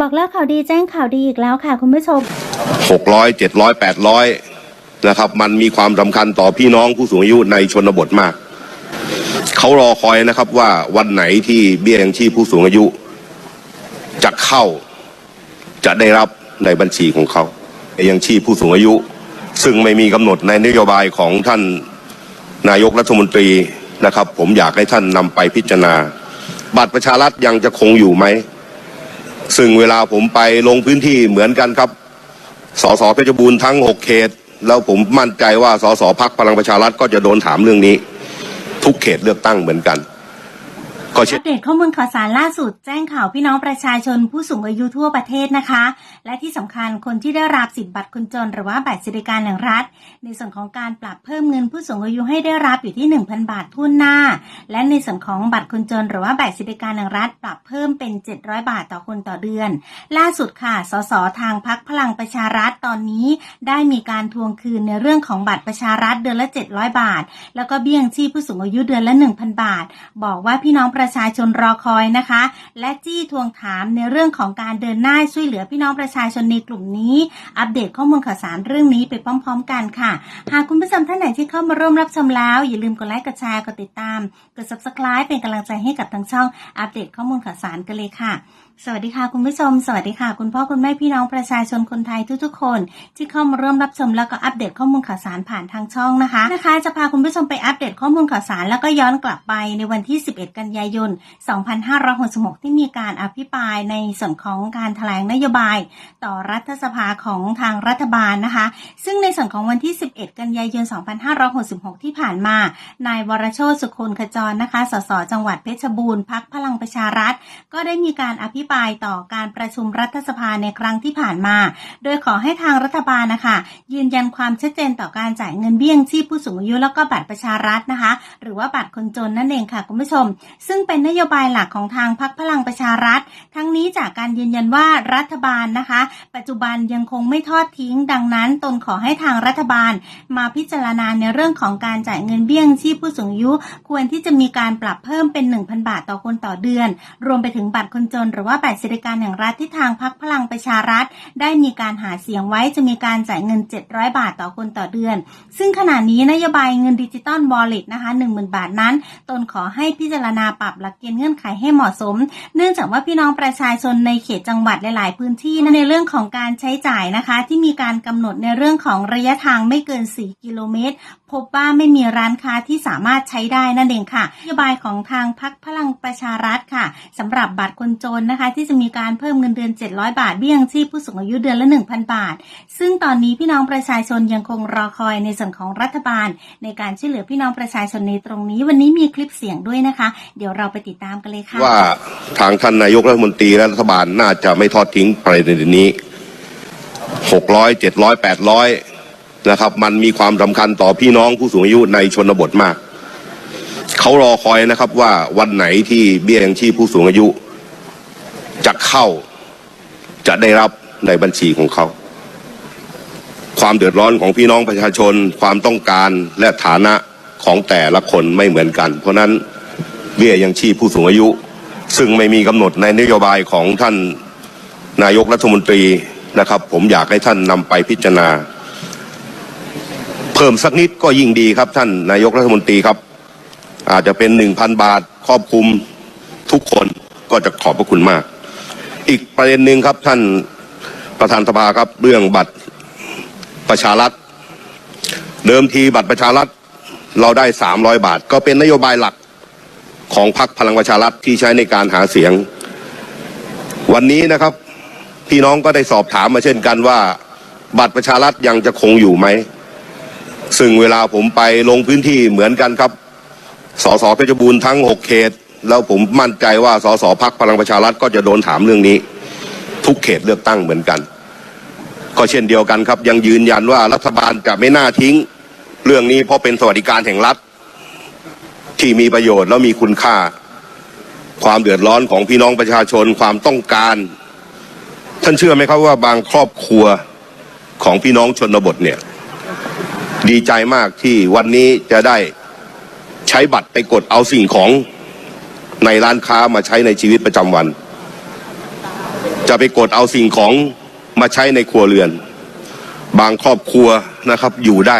บอกเล่าข่าวดีแจ้งข่าวดีอีกแล้วค่ะ คุณผู้ชม หกร้อยเจ็ดร้อยแปดร้อยนะครับ มันมีความสำคัญต่อพี่น้องผู้สูงอายุในชนบทมาก เขารอคอยนะครับว่าวันไหนที่เบี้ยยังชีพผู้สูงอายุ จะเข้าจะได้รับในบัญชีของเขาเบี้ยยังชีพผู้สูงอายุ ซึ่งไม่มีกำหนดในนโยบายของท่านนายกรัฐมนตรีนะครับ ผมอยากให้ท่านนำไปพิจารณาบัตรประชารัฐยังจะคงอยู่ไหม ซึ่งเวลาผมไปลงพื้นที่เหมือนกันครับ สสเพชรบูรณ์ทั้งหกเขต แล้วผมมั่นใจว่าสสพักพลังประชารัฐก็จะโดนถามเรื่องนี้ ทุกเขตเลือกตั้งเหมือนกัน ก็เช่อัปเดตข้อมูลข่าวสารล่าสุดแจ้งข่าวพี่น้องประชาชนผู้สูงอายุทั่วประเทศนะคะ และที่สำคัญคนที่ได้รับสิทธิบัตรคนจน หรือว่าบัตรสวัสดิการแห่งรัฐ ในส่วนของการปรับเพิ่มเงินผู้สูงอายุให้ได้รับอยู่ที่ 1,000 บาททุนหน้า และในส่วนของบัตรคนจน หรือว่าบัตรสวัสดิการแห่งรัฐ ปรับเพิ่มเป็น 700 บาทต่อคนต่อเดือน ล่าสุดค่ะ สสทางพักพลังประชารัฐตอนนี้ ได้มีการทวงคืนในเรื่องของบัตรประชารัฐเดือนละ 700 บาท แล้วก็เบี้ยยังชีพผู้สูงอายุเดือนละ 1,000 บาท บอกว่าพี่น้องประชาชนรอคอยนะคะ และจี้ทวงถามในเรื่องของการเดินหน้าช่วยเหลือพี่น้องประชาชนในกลุ่มนี้ อัปเดตข้อมูลข่าวสารเรื่องนี้ไปพร้อม ๆ กันค่ะ หากคุณผู้ชมท่านไหนที่เข้ามาร่วมรับชมแล้ว อย่าลืมกดไลค์กดแชร์กดติดตาม กด subscribe เป็นกำลังใจให้กับทางช่องอัปเดตข้อมูลข่าวสารกันเลยค่ะสวัสดีค่ะคุณผู้ชม สวัสดีค่ะ คุณพ่อคุณแม่พี่น้องประชาชนคนไทยทุกๆคน ที่เข้ามาร่วมรับชมแล้วก็อัปเดตข้อมูลข่าวสารผ่านทางช่องนะคะนะคะ จะพาคุณผู้ชมไปอัปเดตข้อมูลข่าวสารแล้วก็ย้อนกลับไปในวันที่ 11 กันยายน 2566 ที่มีการอภิปรายในส่วนของการแถลงนโยบาย ต่อรัฐสภาของทางรัฐบาลนะคะ ซึ่งในส่วนของวันที่ 11 กันยายน 2566 ที่ผ่านมา นายวรโชติสุคนขจรนะคะ สส จังหวัดเพชรบูรณ์พักพลังประชารัฐ ก็ได้มีการอภิปรายต่อการประชุมรัฐสภาในครั้งที่ผ่านมา โดยขอให้ทางรัฐบาลนะคะ ยืนยันความชัดเจนต่อการจ่ายเงินเบี้ยงชีพผู้สูงอายุแล้วก็บัตรประชารัฐนะคะ หรือว่าบัตรคนจนนั่นเองค่ะคุณผู้ชม ซึ่งึ่งเป็นนโยบายหลักของทางพรรคพลังประชารัฐ ทั้ง นี้จากการยืนยันว่ารัฐบาลนะคะ ปัจจุบันยังคงไม่ทอดทิ้ง ดังนั้นตนขอให้ทางรัฐบาล มาพิจารณาในเรื่องของการจ่ายเงินเบี้ยงชีพผู้สูงอายุ ควรที่จะมีการปรับเพิ่มเป็น 1,000 บาทต่อคนต่อเดือน รวมไปถึงบัตรคนจน หรือว่าบัตรสวัสดิการแห่งรัฐที่ทางพักพลังประชารัฐ ได้มีการหาเสียงไว้จะมีการจ่ายเงิน 700 บาทต่อคนต่อเดือน ซึ่งขณะนี้นโยบายเงินดิจิตอลวอลเลตนะคะ10,000 บาทนั้น ตนขอให้พิจารณาปรับหลักเกณฑ์เงื่อนไขให้เหมาะสม เนื่องจากว่าพี่น้องประชาชนในเขตจังหวัดหลาย ๆ พื้นที่ในเรื่องของการใช้จ่ายนะคะ ที่มีการกำหนดในเรื่องของระยะทางไม่เกิน 4 กิโลเมตร พบว่าไม่มีร้านค้าที่สามารถใช้ได้นั่นเองค่ะนโยบายของทางพักพลังประชารัฐค่ะสำหรับบัตรคนจนนะคะ ที่จะมีการเพิ่มเงินเดือน 700 บาทเบี้ยยังชีพผู้สูงอายุเดือนละ 1,000 บาท ซึ่งตอนนี้พี่น้องประชาชนยังคงรอคอยในส่วนของรัฐบาล ในการช่วยเหลือพี่น้องประชาชนในตรงนี้ วันนี้มีคลิปเสียงด้วยนะคะ เดี๋ยวเราไปติดตามกันเลยค่ะว่าทางท่านนายกรัฐมนตรีและรัฐบาลน่าจะไม่ทอดทิ้งประเด็นนี้หกร้อยเจ็ดร้อยแปดร้อยนะครับ มันมีความสำคัญต่อพี่น้องผู้สูงอายุในชนบทมาก เขารอคอยนะครับว่าวันไหนที่เบี้ยยังชีพผู้สูงอายุจะเข้าจะได้รับในบัญชีของเขา ความเดือดร้อนของพี่น้องประชาชน ความต้องการและฐานะของแต่ละคนไม่เหมือนกัน เพราะฉะนั้นเบี้ยยังชีพผู้สูงอายุ ซึ่งไม่มีกำหนดในนโยบายของท่านนายกรัฐมนตรีนะครับ ผมอยากให้ท่านนำไปพิจารณา เพิ่มสักนิดก็ยิ่งดีครับ ท่านนายกรัฐมนตรีครับ อาจจะเป็นหนึ่งพันบาทครอบคลุมทุกคนก็จะขอบพระคุณมาก อีกประเด็นหนึ่งครับท่านประธานสภาครับเรื่องบัตรประชารัฐ เดิมทีบัตรประชารัฐเราได้สามร้อยบาท ก็เป็นนโยบายหลัก ของพรรคพลังประชารัฐที่ใช้ในการหาเสียง วันนี้นะครับ พี่น้องก็ได้สอบถามมาเช่นกันว่า บัตรประชารัฐยังจะคงอยู่ไหม ซึ่งเวลาผมไปลงพื้นที่เหมือนกันครับสสเพชรบูรณ์ทั้งหกเขต แล้วผมมั่นใจว่าสสพักพลังประชารัฐก็จะโดนถามเรื่องนี้ ทุกเขตเลือกตั้งเหมือนกัน ก็เช่นเดียวกันครับ ยังยืนยันว่ารัฐบาลจะไม่น่าทิ้ง เรื่องนี้เพราะเป็นสวัสดิการแห่งรัฐ ที่มีประโยชน์แล้วมีคุณค่า ความเดือดร้อนของพี่น้องประชาชนความต้องการ ท่านเชื่อไหมครับว่าบางครอบครัวของพี่น้องชนบทเนี่ย ดีใจมากที่วันนี้จะได้ใช้บัตรไปกดเอาสิ่งของในร้านค้ามาใช้ในชีวิตประจำวัน จะไปกดเอาสิ่งของมาใช้ในครัวเรือน บางครอบครัวนะครับอยู่ได้